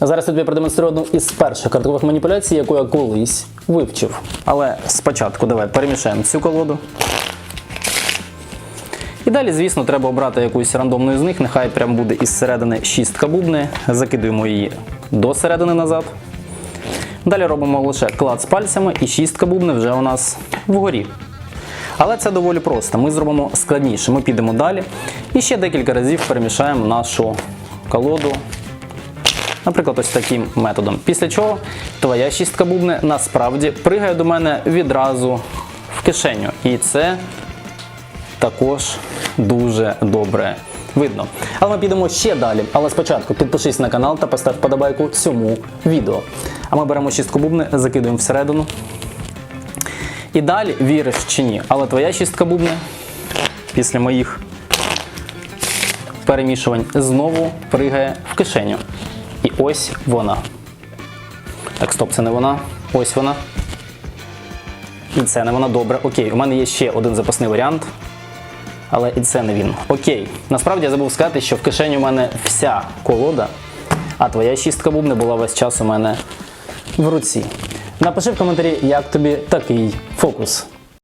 Зараз я тобі продемонструю одну із перших карткових маніпуляцій, яку я колись вивчив. Але спочатку давай перемішаємо цю колоду. І далі, звісно, треба обрати якусь рандомну з них. Нехай прям буде із середини шістка бубни. Закидуємо її до середини назад. Далі робимо лише клад з пальцями, і шістка бубни вже у нас вгорі. Але це доволі просто. Ми зробимо складніше. Ми підемо далі і ще декілька разів перемішаємо нашу колоду. Наприклад, ось таким методом. Після чого твоя шістка бубни насправді пригає до мене відразу в кишеню. І це також дуже добре видно. Але ми підемо ще далі. Але спочатку підпишись на канал та постав вподобайку цьому відео. А ми беремо шістку бубни, закидуємо всередину. І далі віриш чи ні. Але твоя шістка бубни після моїх перемішувань знову пригає в кишеню. І ось вона. Так, стоп, це не вона. Ось вона. І це не вона добре. Окей, у мене є ще один запасний варіант. Але і це не він. Окей. Насправді я забув сказати, що в кишені у мене вся колода, а твоя шістка бубни була весь час у мене в руці. Напиши в коментарі, як тобі такий фокус.